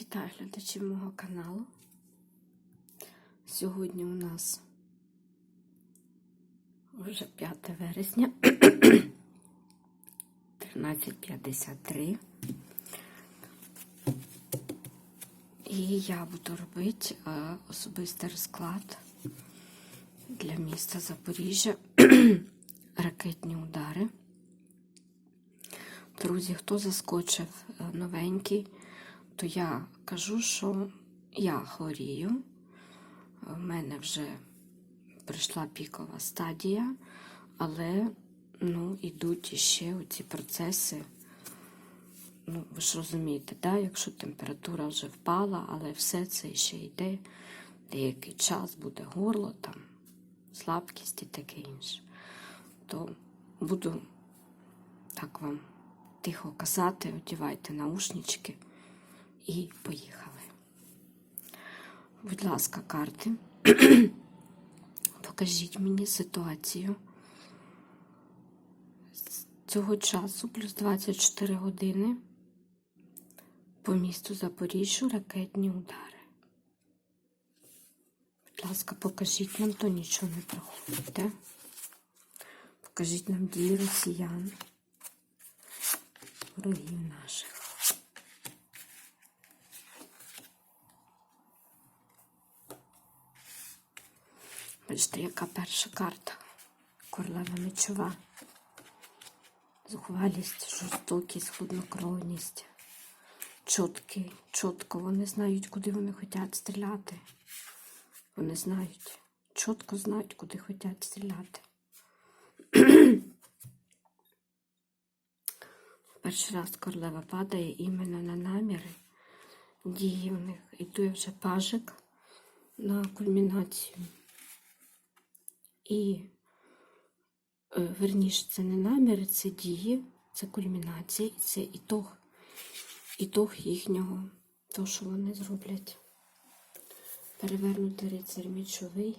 Вітаю глядачів мого каналу. Сьогодні у нас вже 5 вересня 13.53. І я буду робити е, особистий розклад для міста Запоріжжя. Ракетні удари. Друзі, хто заскочив е, новенький, то я кажу, що я хворію. В мене вже прийшла пікова стадія, але ну, ідуть іще ці процеси. Ну, ви ж розумієте, да? якщо температура вже впала, але все це ще йде деякий час, буде горло, там, слабкість і таке інше, то буду так вам тихо казати, одівайте наушнички і поїхали. Будь ласка, карти. Покажіть мені ситуацію з цього часу, плюс 24 години по місту Запоріжжю ракетні удари. Будь ласка, покажіть нам, то нічого не проходите. Покажіть нам дії росіян, ворогів наших. Бачите, яка перша карта? Королева мечова. Зухвалість, жорстокість, хладнокровність. Чоткий, чітко. Вони знають, куди вони хочуть стріляти. Вони знають, чітко знають, куди хочуть стріляти. Перший раз королева падає іменно на наміри. Дії в них. І тут вже пажик на кульмінацію. І, е, верніше, це не наміри, це дії, це кульмінація, і це ітог, ітог їхнього, то, що вони зроблять. Перевернути рицар мічовий.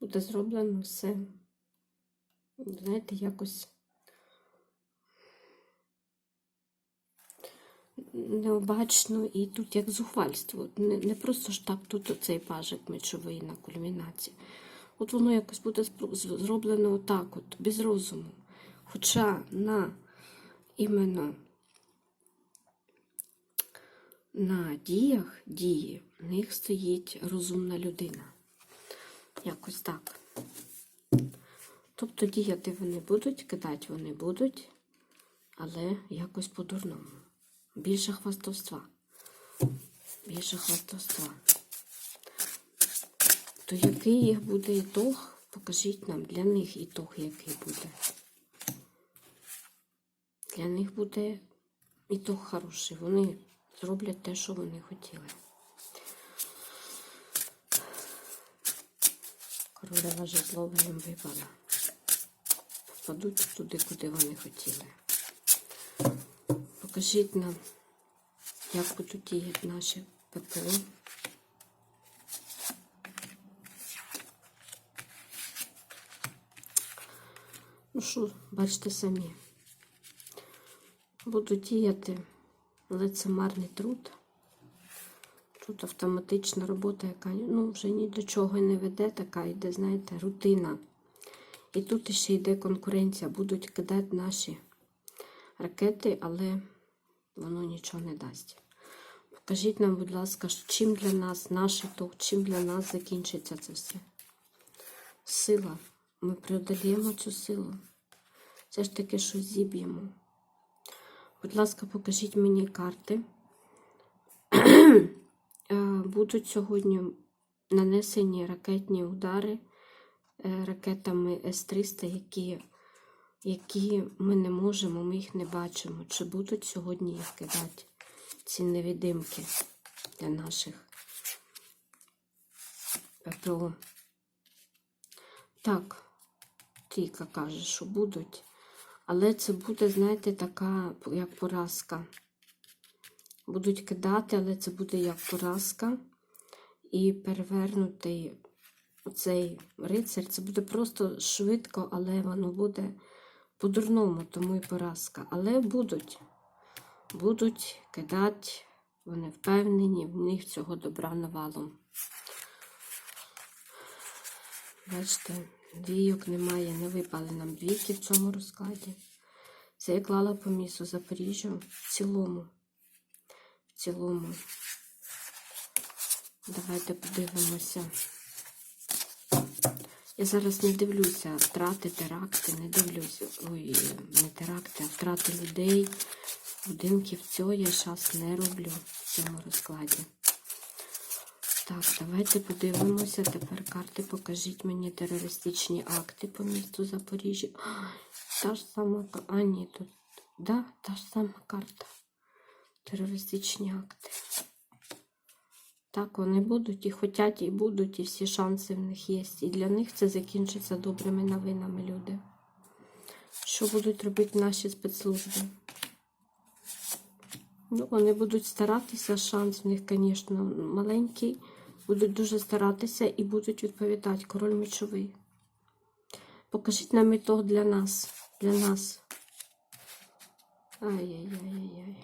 Буде зроблено все, знаєте, якось необачно і тут як зухвальство. Не, не просто ж так тут оцей пажик мечовий на кульмінації. От воно якось буде зроблено отак, от, без розуму. Хоча на іменно на діях дії в них стоїть розумна людина. Якось так. Тобто діяти вони будуть, кидати вони будуть, але якось по-дурному. Більше хвастовства. Більше хвастовства. То який їх буде ітог? Покажіть нам для них ітог, який буде. Для них буде ітог хороший. Вони зроблять те, що вони хотіли. Королева жезлова їм випала. Попадуть туди, куди вони хотіли. Покажіть нам, як будуть діяти наші ППО. Ну що, бачите самі. Будуть діяти, але це марний труд. Тут автоматична робота, яка ну, вже ні до чого не веде, така йде, знаєте, рутина. І тут ще йде конкуренція. Будуть кидати наші ракети, але воно нічого не дасть. Покажіть нам, будь ласка, чим для нас наш ітог, чим для нас закінчиться це все. Сила. Ми преодоліємо цю силу. Все ж таки щось зіб'ємо. Будь ласка, покажіть мені карти. Е, Будуть сьогодні нанесені ракетні удари е, ракетами С-300, які які ми не можемо, ми їх не бачимо. Чи будуть сьогодні їх кидати, ці невідимки для наших ППО? Так, Тіка каже, що будуть. Але це буде, знаєте, така, як поразка. Будуть кидати, але це буде як поразка. І перевернутий оцей рицар, це буде просто швидко, але воно буде по-дурному, тому і поразка. Але будуть. будуть кидати, вони впевнені, в них цього добра навалом. Бачите, двійок немає, не випали нам двійки в цьому розкладі. Це я клала по місту Запоріжжя в цілому. В цілому. Давайте подивимося. Я зараз не дивлюся втрати, теракти, не дивлюся. Ой, не теракти, а втрати людей, будинків. Цього я зараз не роблю в цьому розкладі. Так, давайте подивимося. Тепер карти покажіть мені терористичні акти по місту Запоріжжя. Та ж сама А, ні, тут. Да, та ж сама карта. Терористичні акти. Так, вони будуть і хотять, і будуть, і всі шанси в них є. І для них це закінчиться добрими новинами, люди. Що будуть робити наші спецслужби? Ну, вони будуть старатися, шанс в них, звісно, маленький. Будуть дуже старатися і будуть відповідати. Король мечовий. Покажіть нам ітог для нас. Для нас. Ай-яй-яй-яй.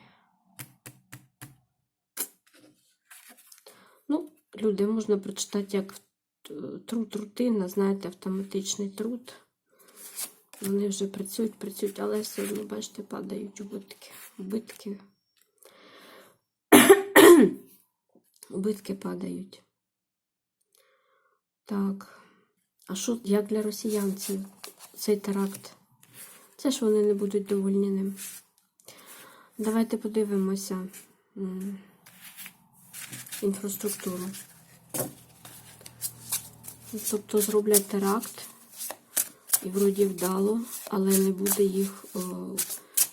Ну, люди можна прочитати як труд рутина, знаєте, автоматичний труд. Вони вже працюють, працюють, але все одно, бачите, падають убитки. Убитки. Убитки падають. Так. А що як для росіян цей, цей теракт? Це ж вони не будуть довольні ним. Давайте подивимося інфраструктуру. Тобто зроблять теракт і вроді вдало, але не буде їх о,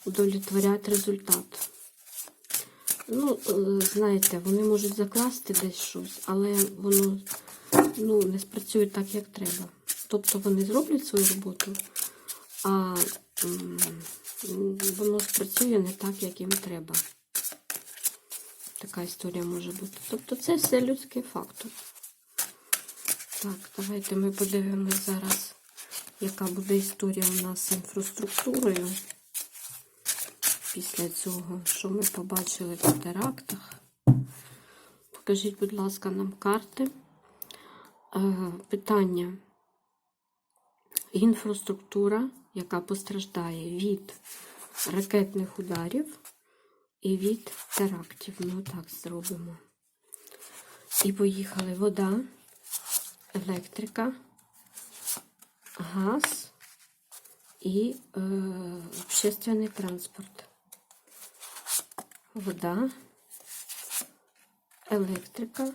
удовлетворяти результат. Ну, е, знаєте, вони можуть закласти десь щось, але воно ну, не спрацює так, як треба. Тобто вони зроблять свою роботу, а воно спрацює не так, як їм треба. Така історія може бути. Тобто це все людський фактор. Так, давайте ми подивимось зараз, яка буде історія у нас з інфраструктурою. Після цього, що ми побачили в терактах. Покажіть, будь ласка, нам карти. Е, питання. Інфраструктура, яка постраждає від ракетних ударів і від терактів. Ми отак зробимо. І поїхали вода, електрика, газ і е, общественний транспорт. Вода, електрика,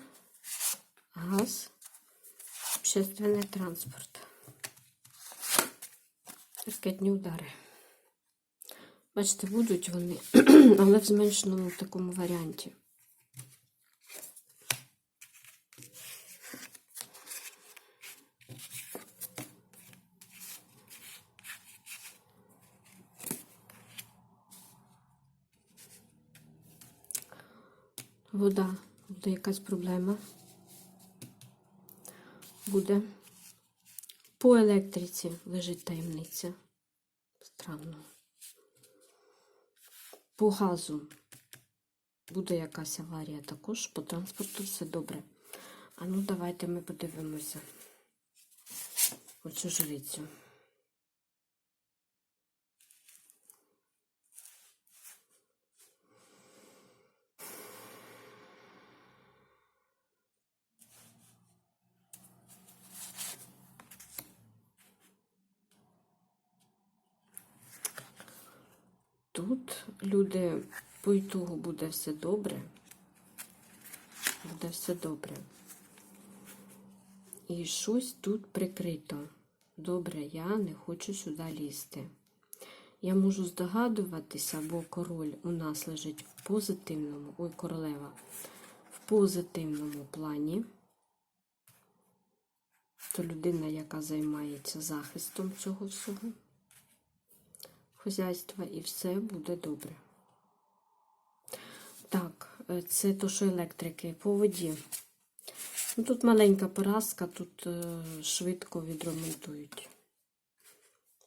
газ, общественний транспорт. Ракетні удари. Бачите, будуть вони, але в зменшеному такому варіанті. Вода, буде якась проблема. Буде. По електриці лежить таємниця. Странно. По газу буде якась аварія також, по транспорту все добре. А ну давайте ми подивимося оцю жрицю. Тут люди по ітогу буде все добре. Буде все добре. І щось тут прикрито. Добре, я не хочу сюди лізти. Я можу здогадуватися, бо король у нас лежить в позитивному, ой, королева, в позитивному плані. То людина, яка займається захистом цього всього хазяйства, і все буде добре. Так, е, це то, що електрики по воді. Ну, Тут маленька поразка, тут е, швидко відремонтують.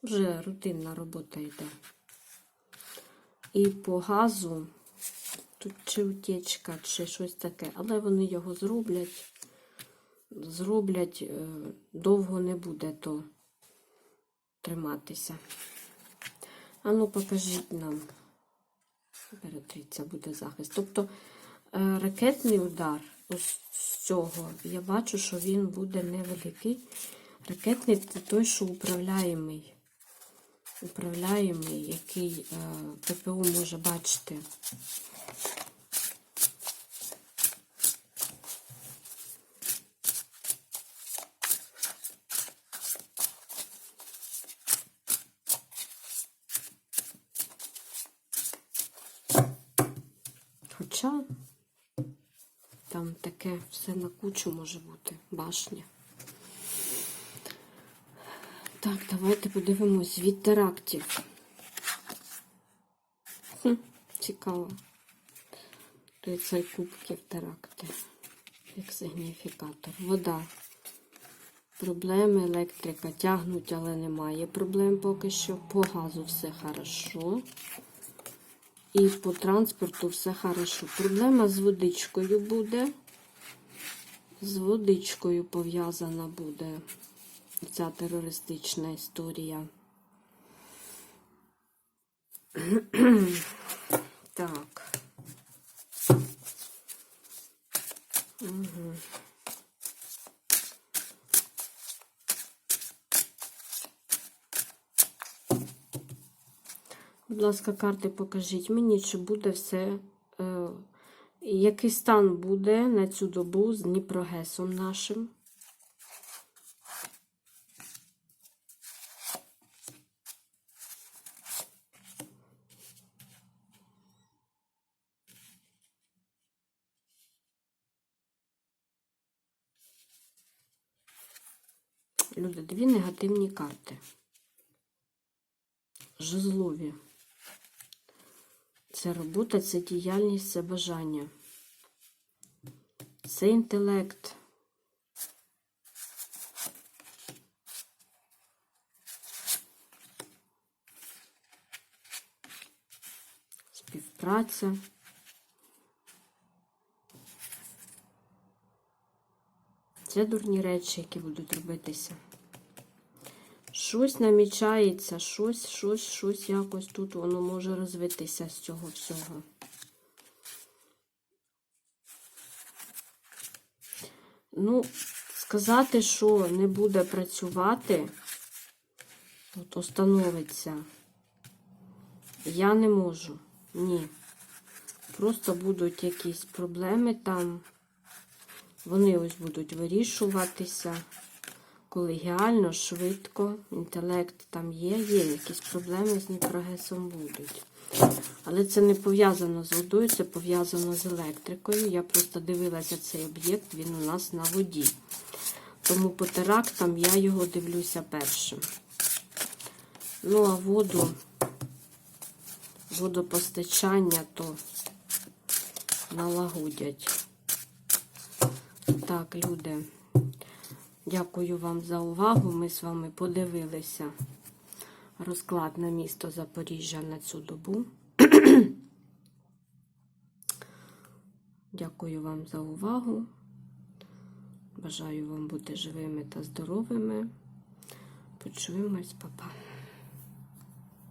Вже рутинна робота йде. І по газу тут чи утечка, чи щось таке. Але вони його зроблять. Зроблять, е, довго не буде то триматися. А ну покажіть нам. Перетріться буде захист. Тобто е, ракетний удар ось з цього, я бачу, що він буде невеликий. Ракетний це той, що управляємий. Управляємий, який ППО ППУ може бачити. Хоча там таке все на кучу може бути, башня. Так, давайте подивимось від терактів. Хм, цікаво. Рицарь кубків теракти. Як сигніфікатор. Вода. Проблеми, електрика тягнуть, але немає проблем поки що. По газу все хорошо. І по транспорту все хорошо. Проблема з водичкою буде. З водичкою пов'язана буде ця терористична історія. Так. Угу. Будь ласка, карти покажіть мені, чи буде все. Е, який стан буде на цю добу з Дніпрогесом нашим? Люди, дві негативні карти. Жезлові. Це робота, це діяльність, це бажання. Це інтелект. Співпраця. Це дурні речі, які будуть робитися. Щось намічається, щось, щось, щось якось тут воно може розвитися з цього всього. Ну, сказати, що не буде працювати, от остановиться, я не можу. Ні. Просто будуть якісь проблеми там. Вони ось будуть вирішуватися колегіально, швидко, інтелект там є, є якісь проблеми з Дніпрогесом будуть. Але це не пов'язано з водою, це пов'язано з електрикою. Я просто дивилася цей об'єкт, він у нас на воді. Тому по терактам я його дивлюся першим. Ну, а воду, водопостачання то налагодять. Так, люди. Дякую вам за увагу. Ми з вами подивилися розклад на місто Запоріжжя на цю добу. Дякую вам за увагу. Бажаю вам бути живими та здоровими. Почуємось, папа.